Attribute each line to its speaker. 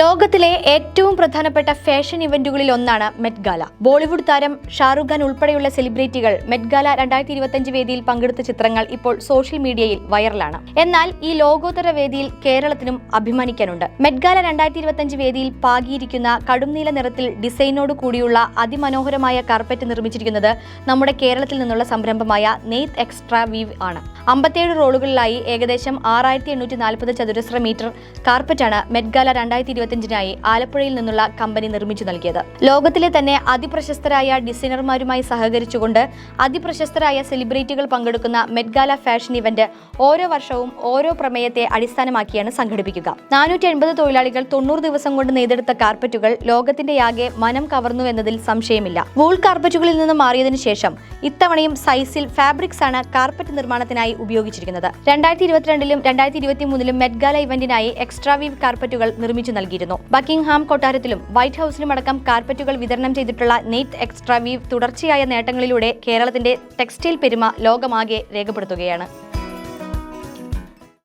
Speaker 1: ലോകത്തിലെ ഏറ്റവും പ്രധാനപ്പെട്ട ഫാഷൻ ഇവന്റുകളിൽ ഒന്നാണ് മെറ്റ് ഗാല ബോളിവുഡ് താരം ഷാറുഖ് ഖാൻ ഉൾപ്പെടെയുള്ള സെലിബ്രിറ്റികൾ മെറ്റ് ഗാല രണ്ടായിരത്തി ഇരുപത്തിയഞ്ച് വേദിയിൽ പങ്കെടുത്ത ചിത്രങ്ങൾ ഇപ്പോൾ സോഷ്യൽ മീഡിയയിൽ വൈറലാണ്. എന്നാൽ ഈ ലോകോത്തര വേദിയിൽ കേരളത്തിനും അഭിമാനിക്കാനുണ്ട്. മെറ്റ് ഗാല രണ്ടായിരത്തി ഇരുപത്തിയഞ്ച് വേദിയിൽ പാകിയിരിക്കുന്ന കടുംനീല നിറത്തിൽ ഡിസൈനോട് കൂടിയുള്ള അതിമനോഹരമായ കാർപ്പറ്റ് നിർമ്മിച്ചിരിക്കുന്നത് നമ്മുടെ കേരളത്തിൽ നിന്നുള്ള സംരംഭമായ നെയ്ത്ത് എക്സ്ട്രാ വീവ് ആണ്. അമ്പത്തിയേഴ് റോളുകളിലായി ഏകദേശം ആറായിരത്തി എണ്ണൂറ്റി നാൽപ്പത് ചതുരശ്ര മീറ്റർ കാർപ്പറ്റാണ് മെറ്റ്ഗാല രണ്ടായിരത്തി ഇരുപത്തിയഞ്ചിനായി ആലപ്പുഴയിൽ നിന്നുള്ള കമ്പനി നിർമ്മിച്ചു നൽകിയത്. ലോകത്തിലെ തന്നെ അതിപ്രശസ്തരായ ഡിസൈനർമാരുമായി സഹകരിച്ചുകൊണ്ട് അതിപ്രശസ്തരായ സെലിബ്രിറ്റികൾ പങ്കെടുക്കുന്ന മെഡ്ഗാല ഫാഷൻ ഇവന്റ് ഓരോ വർഷവും ഓരോ പ്രമേയത്തെ അടിസ്ഥാനമാക്കിയാണ് സംഘടിപ്പിക്കുക. നാനൂറ്റി എൺപത് തൊഴിലാളികൾ തൊണ്ണൂറ് ദിവസം കൊണ്ട് നെയ്തെടുത്ത കാർപ്പറ്റുകൾ ലോകത്തിന്റെ ആകെ മനം കവർന്നു എന്നതിൽ സംശയമില്ല. വൂൾ കാർപ്പറ്റുകളിൽ നിന്ന് മാറിയതിനു ശേഷം ഇത്തവണയും സൈസിൽ ഫാബ്രിക്സ് ആണ് കാർപ്പറ്റ് നിർമ്മാണത്തിനായി ഉപയോഗിച്ചിരിക്കുന്നത്. രണ്ടായിരത്തി ഇരുപത്തിരണ്ടിലും രണ്ടായിരത്തി ഇരുപത്തി മൂന്നിലും മെഡ്ഗാല ഇവന്റിനായി എക്സ്ട്രാ വീവ് കാർപ്പറ്റുകൾ നിർമ്മിച്ചു നൽകിയിരുന്നു. ബക്കിംഗ്ഹാം കൊട്ടാരത്തിലും വൈറ്റ് ഹൌസിലും അടക്കം കാർപ്പറ്റുകൾ വിതരണം ചെയ്തിട്ടുള്ള നെയ്ത്ത് എക്സ്ട്രാ വീവ് തുടർച്ചയായ നേട്ടങ്ങളിലൂടെ കേരളത്തിന്റെ ടെക്സ്റ്റൈൽ പെരുമ ലോകമാകെ രേഖപ്പെടുത്തുകയാണ്.